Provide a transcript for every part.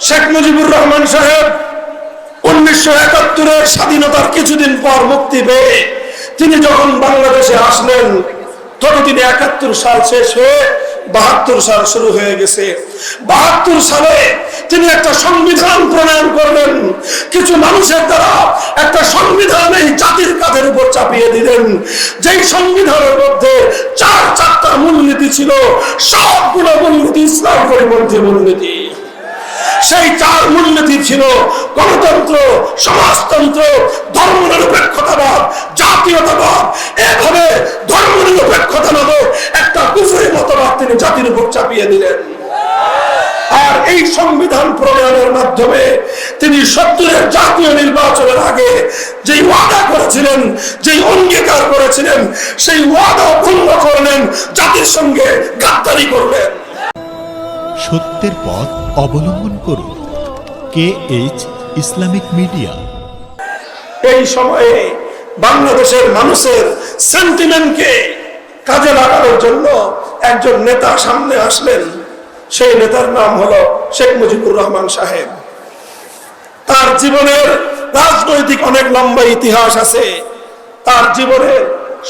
শেখ মুজিবুর রহমান সাহেব উনিশশো একাত্তরের স্বাধীনতার কিছুদিন পর মুক্তি পেয়ে তিনি যখন বাংলাদেশে আসলেন তিনি একাত্তর সাল শেষ হয়ে বাহাত্তর সাল শুরু হয়ে গেছে। বাহাত্তর সালে তিনি একটা সংবিধান প্রণয়ন করলেন। কিছু মানুষের দ্বারা একটা সংবিধান এই জাতির কাঁধের উপর চাপিয়ে দিলেন। যেই সংবিধানের মধ্যে চার চারটা মূলনীতি ছিল, সবগুলো মূলনীতি ইসলাম পরিপন্থী মূলনীতি। সেই চার মূলনীতি ছিল গণতন্ত্র, সমাজতন্ত্র, ধর্মনিরপেক্ষতাবাদ, জাতীয়তাবাদ। এভাবে ধর্মনিরপেক্ষতা নামক একটা কুফুরি মতবাদ তিনি জাতির উপর চাপিয়ে দিলেন। আর এই সংবিধান প্রণয়নের মাধ্যমে তিনি সত্তরের জাতীয় নির্বাচনের আগে যেই ওয়াদা করেছিলেন, যেই অঙ্গীকার করেছিলেন, সেই ওয়াদা ভঙ্গ করলেন, জাতির সঙ্গে গাদ্দারি করলেন। সত্যের পথ অবলম্বন করুন। কে এইচ ইসলামিক মিডিয়া এই সময়ে বাংলাদেশের মানুষের সেন্টিমেন্টকে কাজে লাগানোর জন্য একজন নেতা সামনে আসলেন। সেই নেতার নাম হলো শেখ মুজিবুর রহমান সাহেব। তার জীবনের রাজনৈতিক অনেক লম্বা ইতিহাস আছে। তার জীবনের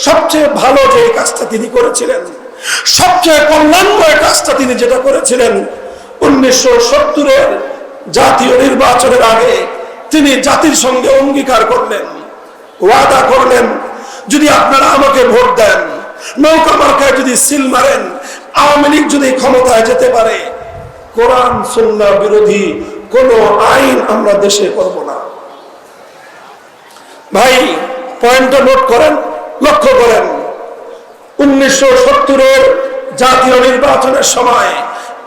সবচেয়ে ভালো যে কাজটা তিনি করেছিলেন, সবচেয়ে কল্যাণময় কাজটা তিনি যেটা করেছিলেন উনিশশো জাতীয় নির্বাচনের আগে তিনি জাতির সঙ্গে অঙ্গীকার করলেন, ওয়াদা করলেন, যদি আপনারা আমাকে ভোট দেন, নৌকা মার্কায় যদি সিল মারেন, আওয়ামী লীগ যদি ক্ষমতায় যেতে পারে, কোরআন, সুন্নাহ বিরোধী কোন আইন আমরা দেশে করব না। ভাই, পয়েন্টটা নোট করেন, লক্ষ্য করেন, উনিশশো সত্তরের জাতীয় নির্বাচনের সময়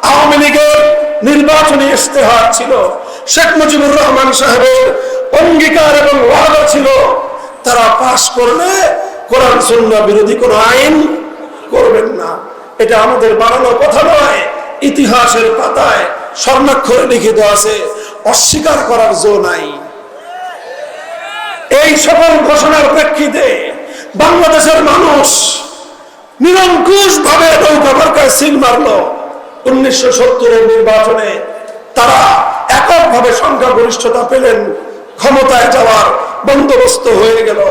আওয়ামী লীগের নির্বাচনী ইস্তেহার ছিল। শেখ মুজিবুর রহমান সাহেবের অঙ্গীকার এবং ওয়াদা ছিল, তারা পাশ করলে কোরআন, সুন্নাহ বিরোধী কোন আইন করবেন না। এটা আমাদের বানানো কথা নয়, ইতিহাসের পাতায় স্বর্ণাক্ষরে লিখিত আছে, অস্বীকার করার জো নাই। এই সকল ঘোষণার প্রেক্ষিতে বাংলাদেশের মানুষ নিরঙ্কুশ ভাবে নৌকা মার্কায় সিল মারল। উনিশশো সত্তরের নির্বাচনে তারা এককভাবে সংখ্যাগরিষ্ঠতা পেলেন, ক্ষমতায় যাওয়ার বন্দোবস্ত হয়ে গেল।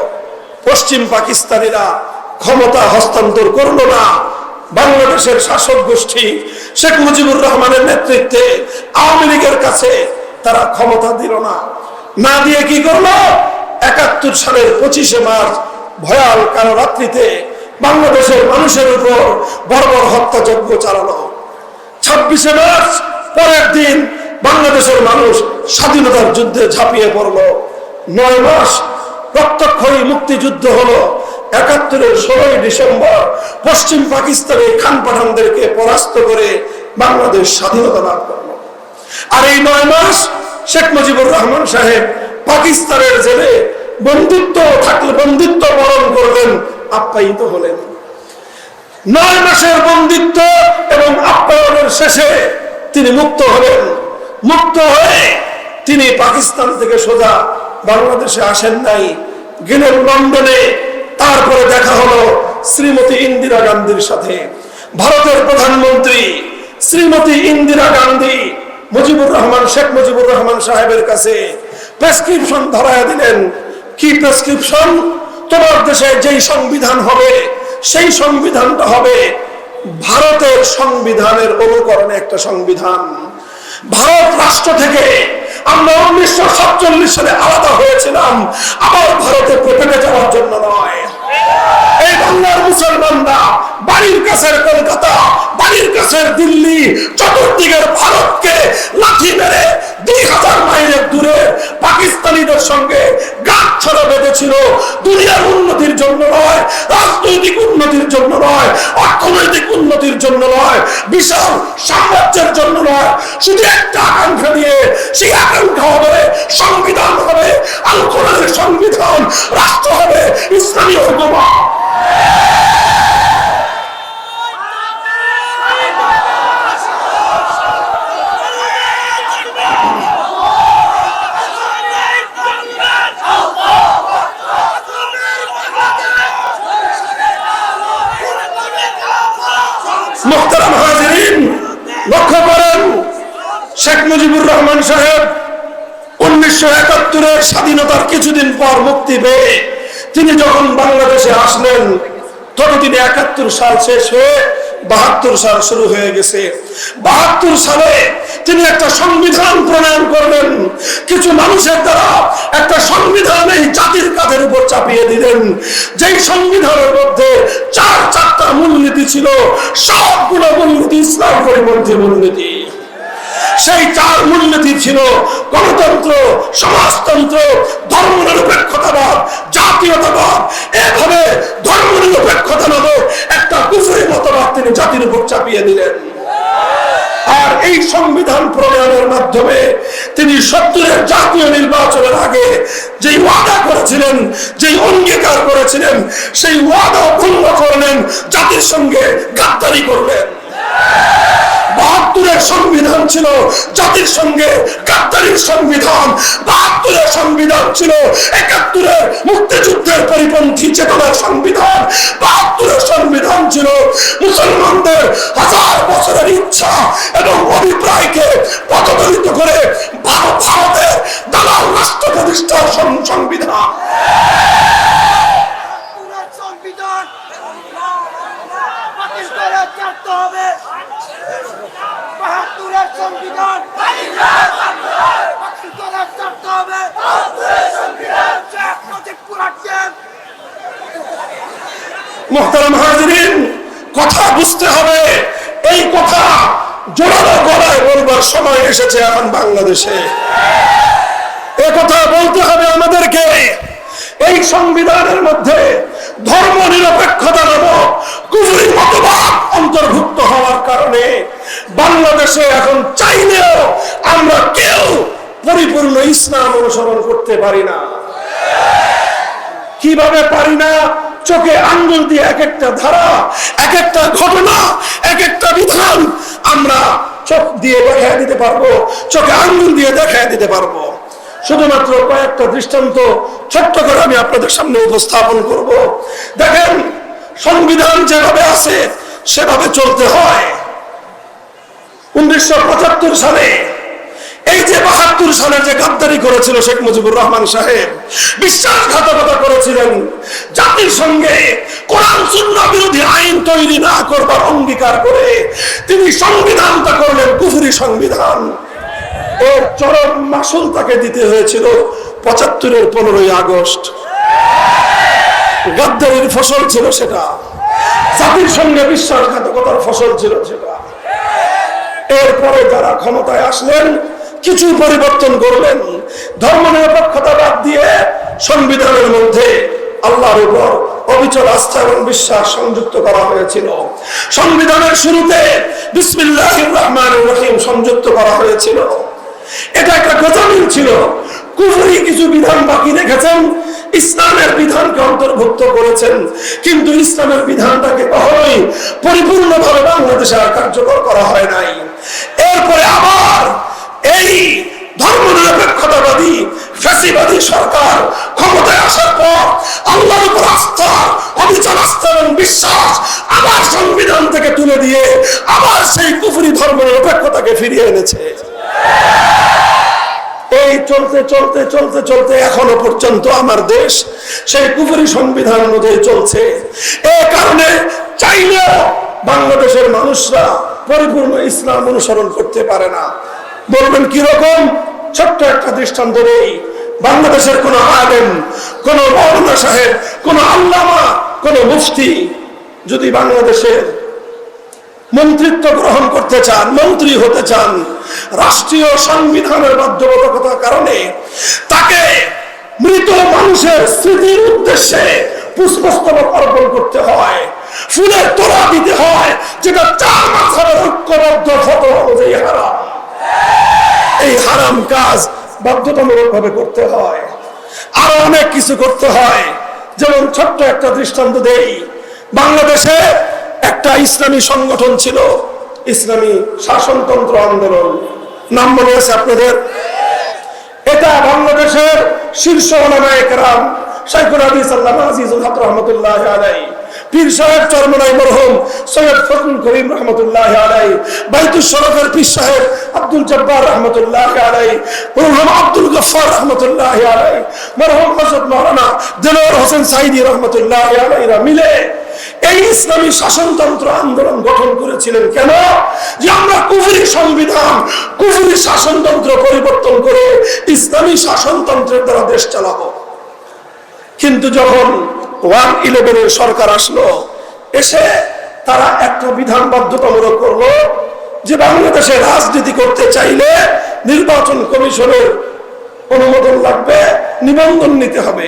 পশ্চিম পাকিস্তানিরা ক্ষমতা হস্তান্তর করল না। বাংলাদেশের শাসক গোষ্ঠী শেখ মুজিবুর রহমানের নেতৃত্বে আওয়ামী লীগের কাছে তারা ক্ষমতা দিল না। না দিয়ে কি করল? একাত্তর সালের পঁচিশে মার্চ ভয়াল কালো রাত্রিতে বাংলাদেশের মানুষের উপর বর্বর হত্যাযজ্ঞ চালানো ছাব্বিশে মার্চ, পরের দিন বাংলাদেশের মানুষ স্বাধীনতার যুদ্ধে ঝাঁপিয়ে পড়ল। নয় মাস রক্তক্ষয়ী মুক্তিযুদ্ধ হলো। একাত্তরের ষোলোই ডিসেম্বর পশ্চিম পাকিস্তানে খান পাঠানদেরকে পরাস্ত করে বাংলাদেশ স্বাধীনতা লাভ করল। আর এই নয় মাস শেখ মুজিবুর রহমান সাহেব পাকিস্তানের জেলে বন্ধুত্ব থাকলে বন্ধুত্ব বরণ করলেন আপ্যায়িত হলেন। নয় মাসের বন্দিত্ব এবং আপ্যায়নের শেষে তিনি মুক্ত হলেন। মুক্ত হয়ে তিনি পাকিস্তান থেকে সোজা বাংলাদেশে আসেন নাই। গেলেন লন্ডনে, তারপরে দেখা হলো শ্রীমতী ইন্দিরা গান্ধীর সাথে। ভারতের প্রধানমন্ত্রী শ্রীমতী ইন্দিরা গান্ধী মুজিবুর রহমান, শেখ মুজিবুর রহমান সাহেবের কাছে প্রেসক্রিপশন ধরায় দিলেন। কি প্রেসক্রিপশন? তোমার দেশে যেই সংবিধান হবে সেই সংবিধানটা হবে ভারতের সংবিধানের অনুকরণে একটা সংবিধান। ভারত রাষ্ট্র থেকে আমরা উনিশশো সাতচল্লিশ সালে আলাদা হয়েছিলাম, আবার ভারতে প্রথমে যাওয়ার জন্য নয়। এই বাংলার মুসলমানরা বাড়ির কাছের কলকাতা, বাড়ির কাছের দিল্লি, চতুর্দিকের ভারতকে লাঠি মেরে দুই হাজার মাইলের দূরে পাকিস্তানিদের সঙ্গে গাছ ছড়া বেঁধেছিল। দুনিয়ার উন্নতির জন্য নয়, রাজনৈতিক উন্নতির জন্য নয়, অর্থনৈতিক উন্নতির জন্য নয়, বিশাল সাম্রাজ্যের জন্য নয়। শুধু একটা আকাঙ্ক্ষা দিয়ে সেই আকাঙ্ক্ষা হবে, সংবিধান হবে আল সংবিধান, রাষ্ট্র হবে, ইসলামী হুকুমত মোহতারাম হাজিরিন, লক্ষ্য করেন শেখ মুজিবুর রহমান সাহেব উনিশশো একাত্তরের স্বাধীনতার কিছুদিন পর মুক্তি পেয়ে তিনি যখন বাংলাদেশে আসলেন, তখন তিনি একাত্তর সাল শেষ হয়ে বাহাত্তর সাল শুরু হয়ে গেছে। বাহাত্তর সালে তিনি একটা সংবিধান প্রণয়ন করলেন। কিছু মানুষের দ্বারা একটা সংবিধান এই জাতির কাঁধের উপর চাপিয়ে দিলেন। যেই সংবিধানের মধ্যে চার চারটা মূলনীতি ছিল, সবগুলো মূলনীতি ইসলাম পরিপন্থী মূলনীতি। সেই চার মূলনীতি ছিল গণতন্ত্র, সমাজতন্ত্র, ধর্মনিরপেক্ষতাবাদ, জাতীয়তাবাদ। এভাবে ধর্মনিরপেক্ষতা নামক একটা কুফুরি মতবাদ তিনি জাতির উপর চাপিয়ে দিলেন। আর এই সংবিধান প্রণয়নের মাধ্যমে তিনি সত্তরের জাতীয় নির্বাচনের আগে যেই ওয়াদা করেছিলেন, যেই অঙ্গীকার করেছিলেন, সেই ওয়াদা পূর্ণ করলেন, জাতির সঙ্গে গাদ্দারি করলেন। বাহাত্তরের সংবিধান ছিল জাতির সঙ্গে গাদ্দারির সংবিধান। বাহাত্তরের সংবিধান ছিল একাত্তরের মুক্তিযুদ্ধের পরিপন্থী চেতনার সংবিধান। বাহাত্তরের সংবিধান ছিল মুসলমানদের হাজার বছরের ইচ্ছা এবং অভিপ্রায়কে পথদলিত করে ভারত ভারতের দালাল রাষ্ট্র প্রতিষ্ঠার সংবিধান পুরো সংবিধান বাতিল করে ছাড়তে হবে বাহাত্তরের সংবিধান। কথা বুঝতে হবে। এই কথা জোরালো গলায় বলবার সময় এসেছে এখন বাংলাদেশে। কথা বলতে হবে আমাদেরকে। এই সংবিধানের মধ্যে ধর্ম নিরপেক্ষতা নামক কুফরি মতবাদ অন্তর্ভুক্ত হওয়ার কারণে বাংলাদেশে এখন চাইলেও আমরা কেউ পরিপূর্ণ ইসলাম অনুসরণ করতে পারি না। কীভাবে পারি না? চোখে আঙ্গুল দিয়ে এক একটা ধারা এক একটা ঘটনা এক একটা বিধান আমরা চোখ দিয়ে দেখা দিতে পারব, চোখে আঙ্গুল দিয়ে দেখা দিতে পারব। শুধুমাত্র কয়েকটা দৃষ্টান্ত ছোট্ট করে আমি আপনাদের সামনে উপস্থাপন করব। দেখেন, সংবিধান যেভাবে আছে, সেভাবে চলতে হয়। উনিশশো পঁচাত্তর সালে, এই যে বাহাত্তর সালে যে গাদ্দারি করেছিল শেখ মুজিবুর রহমান সাহেব, বিশ্বাসঘাতকতা করেছিলেন, জাতির সঙ্গে বিরোধী আইন তৈরি না করবার অঙ্গীকার করে তিনি সংবিধানটা করলেন, কুফুরি সংবিধান। এর চরম মাসুল তাকে দিতে হয়েছিল পঁচাত্তরের পনেরোই আগস্ট। গাদ্দারির ফসল ছিল সেটা। জাতির সঙ্গে বিশ্বাসঘাতকতার ফসল ছিল সেটা। এরপরে যারা ক্ষমতায় আসলেন, কিছু পরিবর্তন করলেন। ধর্ম নিরপেক্ষতা বাদ দিয়ে সংবিধানের মধ্যে আল্লাহর উপর অবিচল আস্থা এবং বিশ্বাস সংযুক্ত করা হয়েছিল। সংবিধানের শুরুতে সংযুক্ত করা হয়েছিল। এটা একটা গজামিল ছিল। কুফরি কিছু বিধান বাকি রেখেছেন। ইসলামের বিধানকে অন্তর্ভুক্ত করেছেন। কিন্তু ইসলামের বিধানটাকে কখনোই পরিপূর্ণভাবে বাংলাদেশে কার্যকর করা হয় নাই। এরপরে আবার এই ধর্ম নিরপেক্ষতাবাদী ফ্যাসিবাদী সরকার ক্ষমতায় আসার পর আল্লাহর উপর আস্থা অবিচল আস্থা এবং বিশ্বাস আবার সংবিধান থেকে তুলে দিয়ে আবার সেই কুফরি ধর্ম নিরপেক্ষতাকে ফিরিয়ে এনেছে। এই চলতে চলতে চলতে চলতে এখনও পর্যন্ত আমার দেশ সেই কুফরি সংবিধান অনুযায়ী চলছে। এ কারণে চাইলেও বাংলাদেশের মানুষরা পরিপূর্ণ ইসলাম অনুসরণ করতে পারে না। বলবেন কীরকম? ছোট্ট একটা দৃষ্টান্ত নেই বাংলাদেশের কোন আলেম, কোন মৌলানা সাহেব, কোন আল্লামা, কোন মুফতি যদি বাংলাদেশের মন্ত্রিত্ব গ্রহণ করতে চান, মন্ত্রী হতে চান, রাষ্ট্রীয় সংবিধানের বাধ্যবাধকতার কারণে তাকে মৃত মানুষের স্মৃতির উদ্দেশ্যে পুষ্পস্তবক অর্পণ করতে হয়, ফুলের তোলা দিতে হয়, যেটা চার ঐক্যবদ্ধ অনুযায়ী হারাম। এই হারাম কাজ বাধ্যতামূলক ভাবে করতে হয়। আরও অনেক কিছু করতে হয়। যেমন ছোট্ট একটা দৃষ্টান্ত দেই, বাংলাদেশে একটা ইসলামী সংগঠন ছিল, ইসলামী শাসনতন্ত্র আন্দোলন। নাম মনে আছে আপনাদের? এটা বাংলাদেশের শীর্ষ ওলামায়ে কেরাম শাইখুল হাদিস আল্লামা আজিজুল হক রহমতুল্লাহ আলাই পীর সাহেব চরমনাই মরহুম করিম সাহেব আব্দুল গফার হোসেন সাইদি রহমতুল্লাহ মিলে এই ইসলামী শাসনতন্ত্র আন্দোলন গঠন করেছিলেন কেন? যে আমরা কুফুরি সংবিধান, কুফুরি শাসনতন্ত্র পরিবর্তন করে ইসলামী শাসনতন্ত্রের দ্বারা দেশ চালাবো। কিন্তু যখন ওয়ান ইলেভেনের সরকার আসলো, এসে তারা একটা বিধান বাধ্যতামূলক করল যে বাংলাদেশে রাজনীতি করতে চাইলে নির্বাচন কমিশনের অনুমোদন লাগবে, নিবন্ধন নিতে হবে।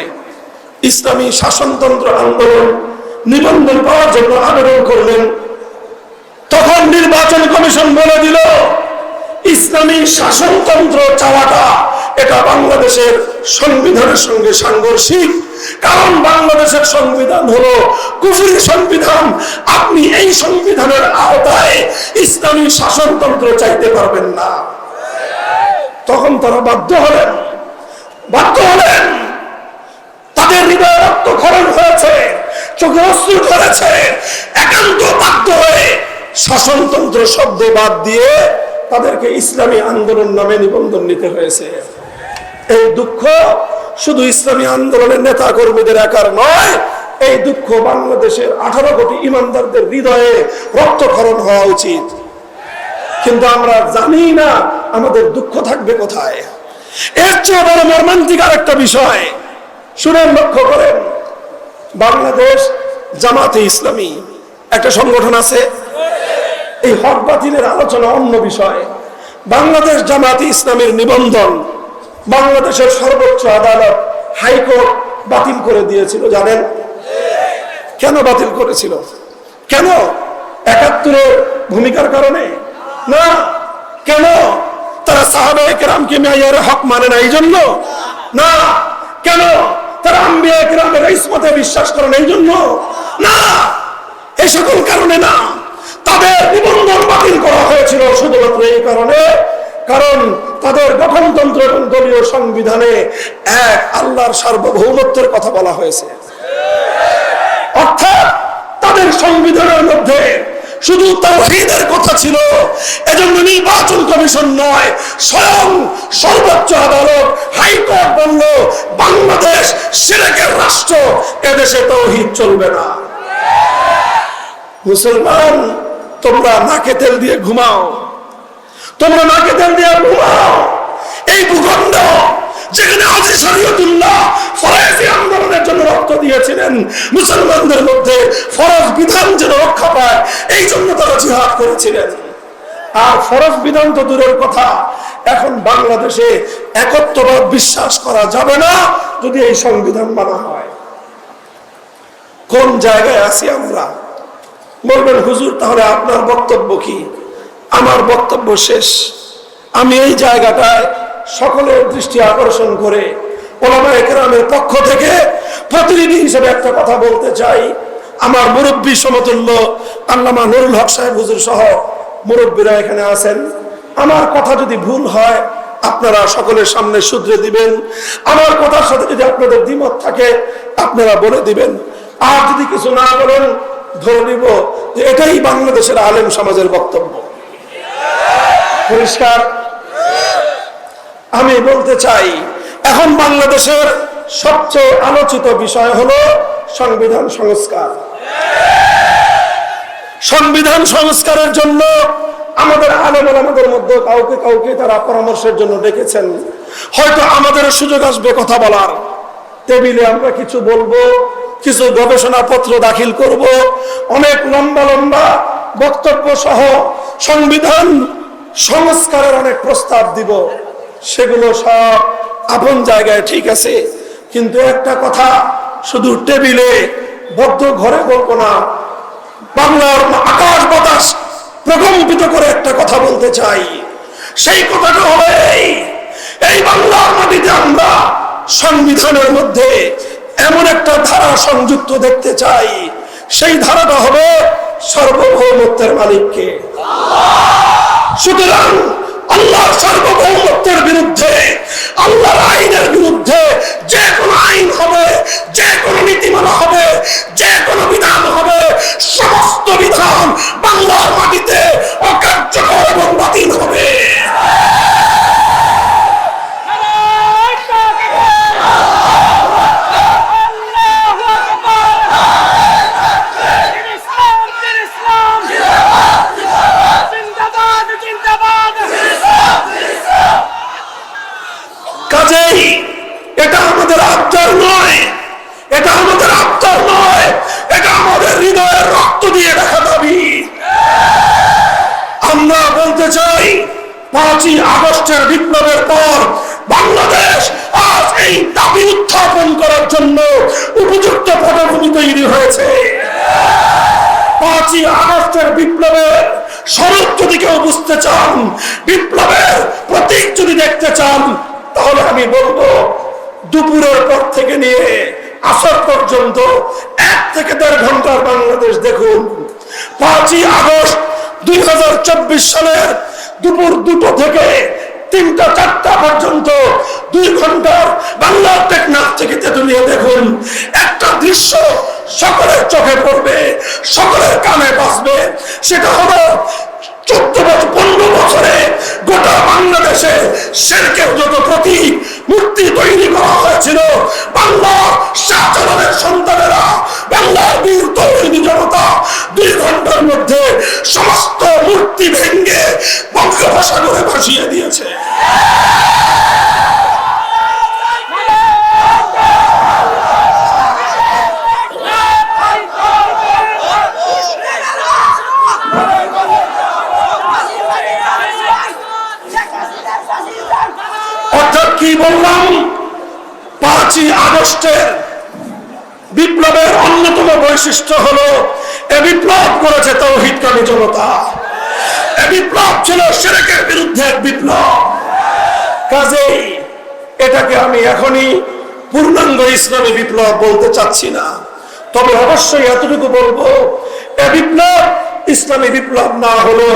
ইসলামী শাসনতন্ত্র আন্দোলন নিবন্ধন পাওয়ার জন্য আবেদন করলেন। তখন নির্বাচন কমিশন বলে দিল, ইসলামী শাসনতন্ত্র চাওয়াটা এটা বাংলাদেশের সংবিধানের সঙ্গে সাংঘর্ষিক। কারণ বাংলাদেশের সংবিধান হলো কুফুরি সংবিধান। আপনি এই সংবিধানের আওতায় ইসলামী শাসনতন্ত্র চাইতে পারবেন না। তখন তারা বাধ্য হলেন বাধ্য হলেন, তাদের হৃদয় রক্তক্ষরণ হয়েছে। চোখে অশ্রু ধরেছে। একান্ত বাধ্য হয়ে শাসনতন্ত্র শব্দ বাদ দিয়ে তাদেরকে ইসলামী আন্দোলন নামে নিবন্ধন নিতে হয়েছে। এই দুঃখ শুধু ইসলামী আন্দোলনের নেতা কর্মীদের একার নয়, এই দুঃখ বাংলাদেশের আঠারো কোটি ইমানদারদের হৃদয়ে রক্তক্ষরণ হওয়া উচিত। কিন্তু আমরা জানি না আমাদের দুঃখ থাকবে কোথায়। এর চেয়ে বড় মর্মান্তিক আরেকটা বিষয়, শুনেন, লক্ষ্য করেন। বাংলাদেশ জামাতে ইসলামী একটা সংগঠন আছে। এই হক বাতিলের আলোচনা অন্য বিষয়। বাংলাদেশ জামাতে ইসলামের নিবন্ধন বাংলাদেশের সর্বোচ্চ আদালত হাইকোর্ট বাতিল করে দিয়েছিল, জানেন? কেন বাতিল করেছিল? কেন? একাত্তরের ভূমিকার কারণে? না। কেন? তারা সাহাবে কেরামকে মেয়ারে হক মানে না এই জন্য না। কেন? তারা আম্বিয়া কেরামের ইসমতে বিশ্বাস করে না এই জন্য। না, এই সকল কারণে না। তাদের নিবন্ধন বাতিল করা হয়েছিল শুধুমাত্র এই কারণে। কারণ তাদের গঠনতন্ত্র এবং দলীয় সংবিধানে এক আল্লাহর সার্বভৌমত্বের কথা বলা হয়েছে। অর্থাৎ তাদের সংবিধানের মধ্যে শুধু তাওহীদের কথা ছিল। এজন্য নির্বাচন কমিশন নয়, স্বয়ং সর্বোচ্চ আদালত, হাইকোর্ট বলল, বাংলাদেশ সিরেকের রাষ্ট্র, এদেশে তৌহিদ চলবে না। মুসলমান, তোমরা নাকে তেল দিয়ে ঘুমাও। তোমরা নাকে তেল দিয়ে ঘুমাও। এই ভূখণ্ড যেখানে আজি শরীয়তুল্লাহ ফরাজি আন্দোলনের জন্য রক্ত দিয়েছিলেন। মুসলমানদের মধ্যে ফরজ বিধান যেন রক্ষা পায়, এই জন্য তারা জিহাদ করেছিলেন। আর ফরজ বিধান তো দূরের কথা, এখন বাংলাদেশে একত্ববাদ বিশ্বাস করা যাবে না যদি এই সংবিধান মানা হয়। কোন জায়গায় আছি আমরা? বলবেন, হুজুর, তাহলে আপনার বক্তব্য কি? আমার বক্তব্য শেষ। আমি এই জায়গাটায় সকলের দৃষ্টি আকর্ষণ করে ওলামা একরামের পক্ষ থেকে প্রতিনিধি হিসেবে একটা কথা বলতে চাই। আমার মুরব্বী সমতুল্য আল্লামা নুরুল হক সাহেব হুজুর সহ মুরব্বীরা এখানে আছেন। আমার কথা যদি ভুল হয়, আপনারা সকলের সামনে শুধরে দিবেন। আমার কথার সাথে যদি আপনাদের দ্বিমত থাকে, আপনারা বলে দিবেন। আর যদি কিছু না বলেন, ধরে নিব যে এটাই বাংলাদেশের আলেম সমাজের বক্তব্য। পরিষ্কার। আমি বলতে চাই, এখন বাংলাদেশের সবচেয়ে আলোচিত বিষয় হলো সংবিধান সংস্কার। সংবিধান সংস্কারের জন্য আমাদের আলেম আমাদের মধ্যে কাউকে কাউকে তারা পরামর্শের জন্য ডেকেছেন। হয়তো আমাদের সুযোগ আসবে কথা বলার। টেবিলে আমরা কিছু বলব, কিছু গবেষণা পত্র দাখিল করব, অনেক লম্বা লম্বা বক্তব্য সহ সংবিধান সংস্কারের অনেক প্রস্তাব দিব। সেগুলো সব আপন জায়গায় ঠিক আছে। কিন্তু একটা কথা, শুধু টেবিলে বদ্ধ ঘরে বলব না, বাংলার আকাশ বাতাস প্রকম্পিত করে একটা কথা বলতে চাই। সেই কথাটা হবে এই বাংলার মাটিতে আমরা সংবিধানের মধ্যে এমন একটা ধারা সংযুক্ত দেখতে চাই। সেই ধারাটা হবে সর্বভৌমত্বের মালিককে। সুতরাং আল্লাহর সার্বভৌমত্বের বিরুদ্ধে, আল্লাহর আইনের বিরুদ্ধে যে কোনো আইন হবে যে কোনো নীতিমালা হবে যে কোনো বিধান হবে, সমস্ত বিধান বাংলার মাটিতে অকার্যকর এবং বাতিল হবে। বুঝতে চান, বিপ্লবের প্রতীক যদি দেখতে চান, তাহলে আমি বলব, দুপুরের পর থেকে নিয়ে আসর পর্যন্ত এক থেকে দেড় ঘণ্টার বাংলাদেশ দেখুন। পাঁচই আগস্ট দুই সালের দুপুর দুটো থেকে তিনটা, চারটা পর্যন্ত দুই ঘণ্টার বাংলা টেকনাফ থেকে তেতুলিয়ে দেখুন। একটা দৃশ্য সকলের চোখে পড়বে, সকলের কানে বাসবে সেটা হলো মূর্তি তৈরি করা হয়েছিল, বাংলার শাহজালালের সন্তানেরা, বাংলার দুই ঘণ্টার মধ্যে সমস্ত মূর্তি ভেঙ্গে বঙ্গোপসাগরে ভাসিয়ে দিয়েছে অর্থাৎ কি বললাম পাঁচই আগস্টের বিপ্লবের অন্যতম বৈশিষ্ট্য হলো, এ বিপ্লব করেছে তৌহিদকামী জনতা। এ বিপ্লব ছিল সেরেকের বিরুদ্ধে বিপ্লব। কাজেই এটাকে আমি এখনই পূর্ণাঙ্গ ইসলামী বিপ্লব বলতে চাচ্ছি না। তবে অবশ্যই এতটুকু বলব, এ বিপ্লব ইসলামী বিপ্লব না হলো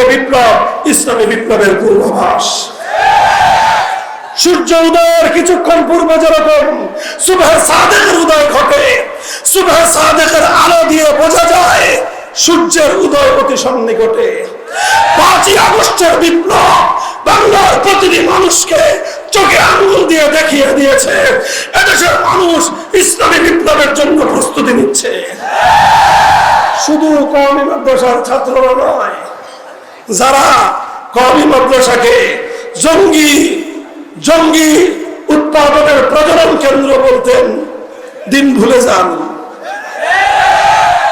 এ বিপ্লব ইসলামী বিপ্লবের পূর্বাভাস। সূর্য উদয়ের কিছুক্ষণ পূর্বে যেরকম সুবহ সাদেকের উদয় ঘটে, সুবহ সাদেকের আলো দিয়ে বোঝা যায় সূর্যের উদয় অতি সন্নিকটে। পাঁচই আগস্টের বিপ্লব বাংলার প্রতিটি মানুষকে চোখে আঙুল দিয়ে দেখিয়ে দিয়েছে। এদেশের মানুষ ইসলামী বিপ্লবের জন্য প্রস্তুতি নিচ্ছে। শুধু কওমি মাদ্রাসার ছাত্ররা নয়, যারা কওমি মাদ্রাসাকে জঙ্গি জঙ্গি উৎপাদনের প্রজনন কেন্দ্র বলতেন, দিন ভুলে যান।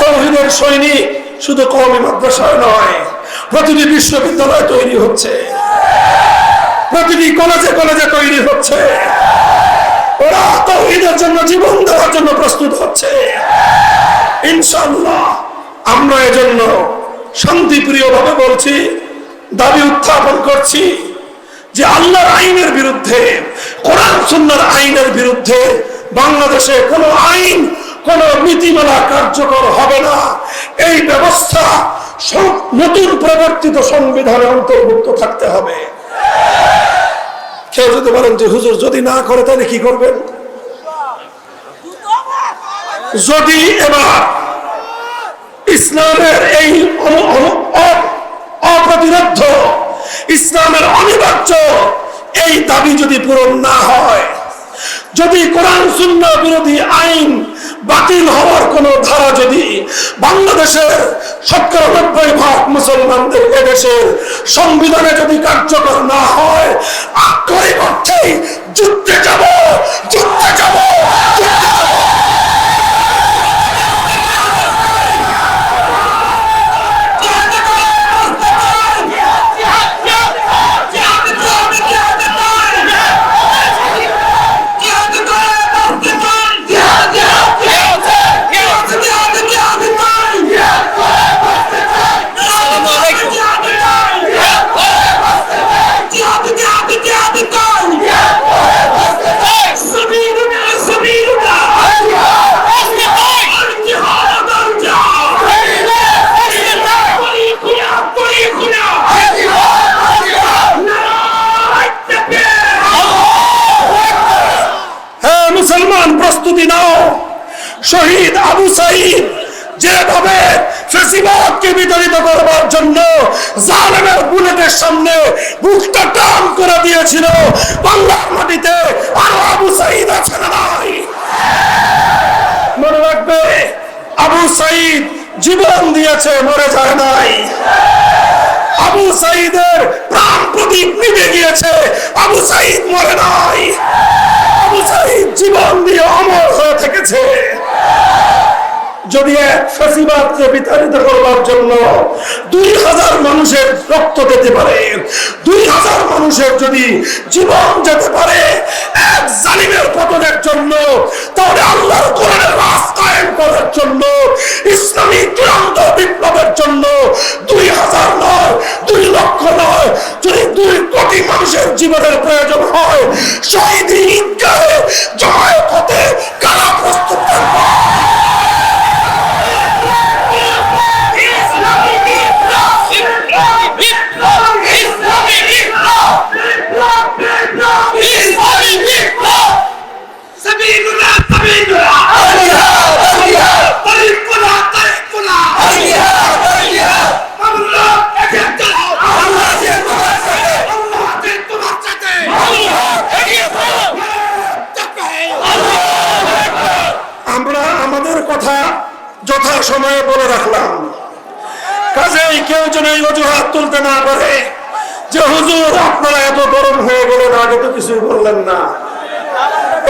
তৌহিদের সৈনিক শুধু কওমি মাদ্রাসায় নয়, প্রতিটি বিশ্ববিদ্যালয় তৈরি হচ্ছে। প্রতিটি কলেজে কলেজে তৈরি হচ্ছে। ওরা তৌহিদের জন্য জীবন দেওয়ার জন্য প্রস্তুত হচ্ছে। ইনশাল্লাহ আমরা এজন্য শান্তিপ্রিয় ভাবে বলছি, দাবি উত্থাপন করছি। যে আল্লাহর আইনের বিরুদ্ধে, কোরআন সুন্নার আইনের বিরুদ্ধে বাংলাদেশে কোনো আইন, কোন নীতিমালা কার্যকর হবে না। এই ব্যবস্থা নতুন প্রবর্তিত সংবিধানে অন্তর্ভুক্ত থাকতে হবে। কেউ যদি বলেন যে হুজুর যদি না করে, তাহলে কি করবেন? যদি এবার ইসলামের এই অপ্রতিরোধ ইসলামের অনিবার্য এই দাবি যদি পূরণ না হয়, যদি কোরআন শূন্য বিরোধী আইন বাতিল হওয়ার কোন ধারা যদি বাংলাদেশের শতকরা নব্বই ভাগ মুসলমানদের এদেশের সংবিধানে যদি কার্যকর না হয় আক্ষরিক অর্থেই যুদ্ধে যাব যুদ্ধে যাব যুদ্ধে যাব। প্রস্তুতি নাও। শহীদ আবু সাইদ যেভাবে ফেসিবাদকে বিতাড়িত করবার জন্য জালেমের বুলেটের সামনে বুকটা টান করে দিয়েছিল, বাংলার মাটিতে আর আবু সাইদ আছে না নাই? মনে রাখবে, আবু সাইদ জীবন দিয়েছে, মরে যায় নাই। আবু সাইদের প্রাণ প্রদীপ নিভে গিয়েছে, আবু সাইদ মরে নাই। জীবন দিয়ে অমর হয়ে থেকেছে। যদি এক বিতাড়িত করবার জন্য দুই হাজার মানুষের রক্ত পারে। দুই হাজার মানুষের যদি জীবন যেতে পারে এক জালিমের পতনের জন্য, তাহলে আল্লাহর কোরআনের রাজ কায়েম করার জন্য, ইসলামী চূড়ান্ত বিপ্লবের জন্য দুই হাজার নয়, দুই লক্ষ নয়, যদি দুই কোটি মানুষের জীবনের প্রয়োজন হয়, শহীদ ঈদগাহে জয় হতে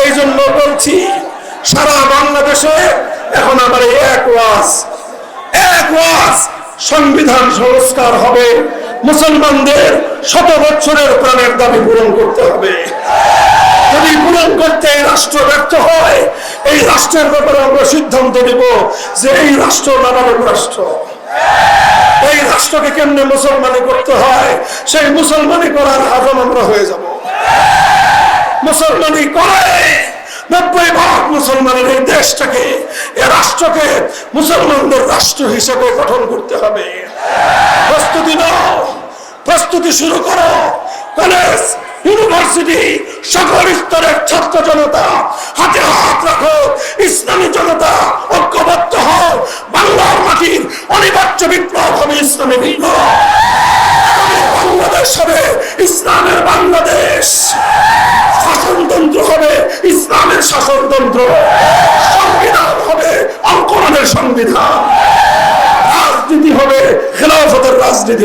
এই জন্য বলছি, সারা বাংলাদেশে এখন আমার এক ওয়াজ এক ওয়াজ সংবিধান সংস্কার হবে। মুসলমানদের শত বছরের প্রাণের দাবি পূরণ করতে হবে। যদি পূরণ করতে এই রাষ্ট্র ব্যর্থ হয়, এই রাষ্ট্রের ব্যাপারে আমরা সিদ্ধান্ত নিব যে এই রাষ্ট্র নাবালক রাষ্ট্র। এই রাষ্ট্রকে কেমনে মুসলমানি করতে হয়, সেই মুসলমানি করার হাজম আমরা হয়ে যাব। মুসলমানি করে। নব্বই ভাগ মুসলমানের এই দেশটাকে, এ রাষ্ট্রকে মুসলমানদের রাষ্ট্র হিসেবে গঠন করতে হবে। প্রস্তুতি নাও, প্রস্তুতি শুরু করো। কলেজ, ইউনিভার্সিটি, সকল স্তরের ছাত্র জনতা, হাতে হাত রাখো, ইসলামী জনতা ঐক্যবদ্ধ হও, বাংলার মাটির অনিবার্য বিপ্লব হবে ইসলামী বিপ্লব। বাংলাদেশ হবে ইসলামের বাংলাদেশ। শাসনতন্ত্র হবে ইসলামের শাসনতন্ত্র। সংবিধান হবে কোরআনের সংবিধান। রাজনীতি হবে খেলাফতের রাজনীতি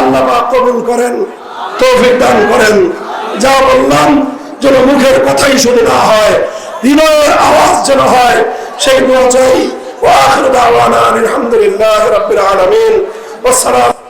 আল্লাহ কবুল করেন, তৌফিক দান করেন। যা বললাম যেন মুখের কথাই শুধু না হয়, হৃদয়ের আওয়াজ যেন হয়, সেই দোয়া চাই। ওয়া আখিরু দাওয়ানা আলহামদুলিল্লাহি রাব্বিল আলামিন। ওয়াসসালাম